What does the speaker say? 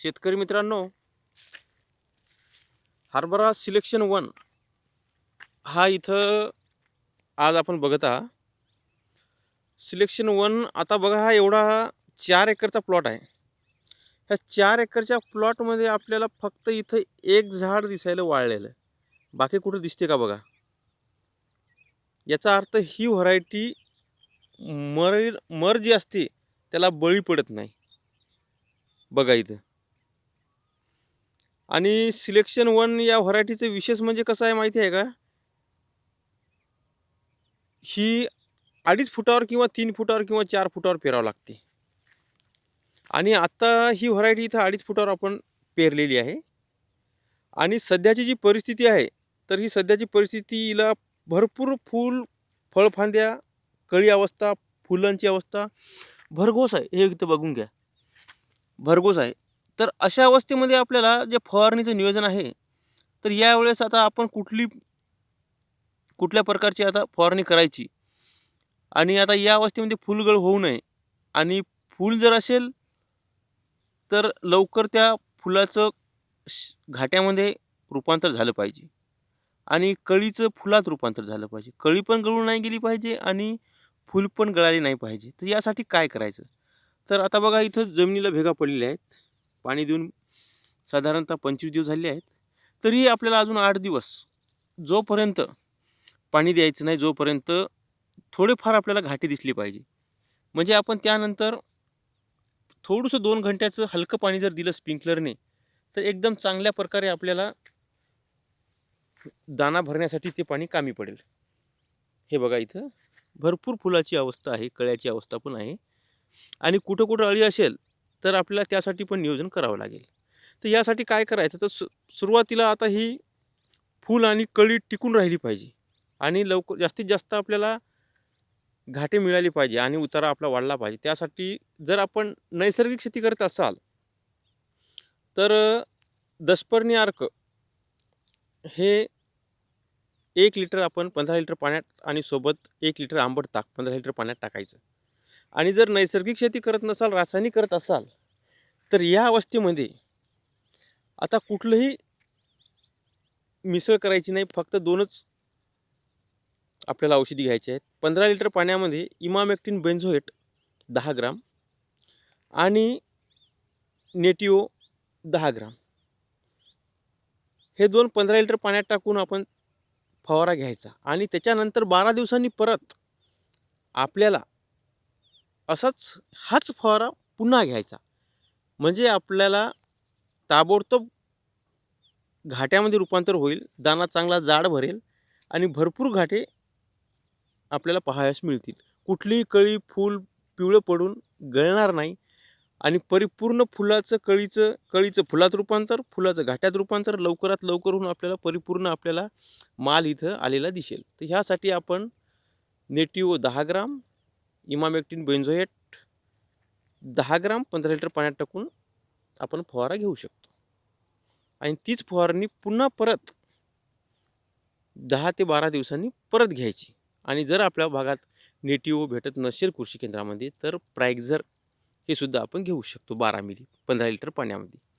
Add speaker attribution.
Speaker 1: शेतकरी मित्रांनो हरभरा सिलेक्शन वन हा इथं आज आपण बघत आहात. सिलेक्शन वन आता बघा हा एवढा चार एकरचा प्लॉट आहे. ह्या चार एकरच्या प्लॉटमध्ये आपल्याला फक्त इथं एक झाड दिसायला वाळलेलं आहे. बाकी कुठं दिसते का बघा? याचा अर्थ ही व्हरायटी मर मर जी असते त्याला बळी पडत नाही. बघा इथं. आणि सिलेक्शन वन या व्हरायटीचं विशेष म्हणजे कसं आहे माहिती आहे का? ही अडीच फुटावर किंवा तीन फुटावर किंवा चार फुटावर पेरावं लागते. आणि आत्ता ही व्हरायटी इथं अडीच फुटावर आपण पेरलेली आहे. आणि सध्याची जी परिस्थिती आहे तर ही सध्याची परिस्थितीला भरपूर फूल फळफांद्या कळी अवस्था फुलांची अवस्था भरघोस आहे. हे इथं बघून घ्या. भरघोस आहे. तर अशा अवस्थेमध्ये आपल्याला जे फवारणीचं नियोजन आहे तर यावेळेस आता आपण कुठली कुठल्या प्रकारची आता फवारणी करायची? आणि आता या अवस्थेमध्ये फुलगळ होऊ नये. आणि फूल जर असेल तर लवकर त्या फुलाचं श- घाट्यामध्ये रूपांतर झालं पाहिजे. आणि कळीचं फुलात रूपांतर झालं पाहिजे. कळी पण गळून नाही गेली पाहिजे आणि फूल पण गळाली नाही पाहिजे. तर यासाठी काय करायचं? तर आता बघा इथं जमिनीला भेगा पडलेल्या आहेत. पाणी देऊन साधारणतः पंचवीस दिवस झाले आहेत. तरी आपल्याला अजून आठ दिवस जोपर्यंत पाणी द्यायचं नाही जोपर्यंत थोडेफार आपल्याला घाटी दिसली पाहिजे. म्हणजे आपण त्यानंतर थोडंसं दोन घंट्याचं हलकं पाणी जर दिलं स्प्रिंकलरने तर एकदम चांगल्या प्रकारे आपल्याला दाना भरण्यासाठी ते पाणी कामी पडेल. हे बघा इथं. भरपूर फुलाची अवस्था आहे कळ्याची अवस्था पण आहे. आणि कुठं कुठं अळी असेल तर आपल्याला त्यासाठी पण नियोजन करावं लागेल. तर यासाठी काय करायचं? तर सु सुरुवातीला आता ही फूल आणि कळी टिकून राहिली पाहिजे. आणि लवकर जास्तीत जास्त आपल्याला घाटे मिळाली पाहिजे आणि उतारा आपला वाढला पाहिजे. त्यासाठी जर आपण नैसर्गिक शेती करत असाल तर दसपर्णी अर्क हे एक लिटर आपण पंधरा लिटर पाण्यात आणि सोबत एक लिटर आंबट ताक पंधरा लिटर पाण्यात टाकायचं. आणि जर नैसर्गिक शेती करत नसाल रासायनिक करत असाल तर या अवस्थेमध्ये आता कुठलंही मिसळ करायची नाही फक्त दोनच आपल्याला औषधी घ्यायची आहेत. पंधरा लिटर पाण्यामध्ये इमामेक्टिन बेन्झोएट दहा ग्राम आणि नेटिओ दहा ग्राम. हे दोन पंधरा लिटर पाण्यात टाकून आपण फवारा घ्यायचा आणि त्याच्यानंतर बारा दिवसांनी परत आपल्याला असाच हाच फवारा पुन्हा घ्यायचा. म्हणजे आपल्याला ताबडतोब घाट्यामध्ये रूपांतर होईल दाना चांगला जाड भरेल आणि भरपूर घाटे आपल्याला पाहायस मिळतील. कुठलीही कळी फूल पिवळं पडून गळणार नाही आणि परिपूर्ण फुलाचं कळीचं कळीचं फुलात रूपांतर फुलाचं घाट्यात रूपांतर लवकरात लवकर होऊन आपल्याला परिपूर्ण आपल्याला माल इथं आलेला दिसेल. तर ह्यासाठी आपण नेटिव दहा ग्राम इमामेक्टिन बेन्झोएट दहा ग्राम पंधरा लिटर पाण्यात टाकून आपण फवारा घेऊ शकतो. आणि तीच फवारणी पुन्हा परत दहा ते बारा दिवसांनी परत घ्यायची. आणि जर आपल्या भागात नेटिव्ह भेटत नसेल कृषी केंद्रामध्ये तर प्रायझर हे सुद्धा आपण घेऊ शकतो बारा मिली पंधरा लिटर पाण्यामध्ये.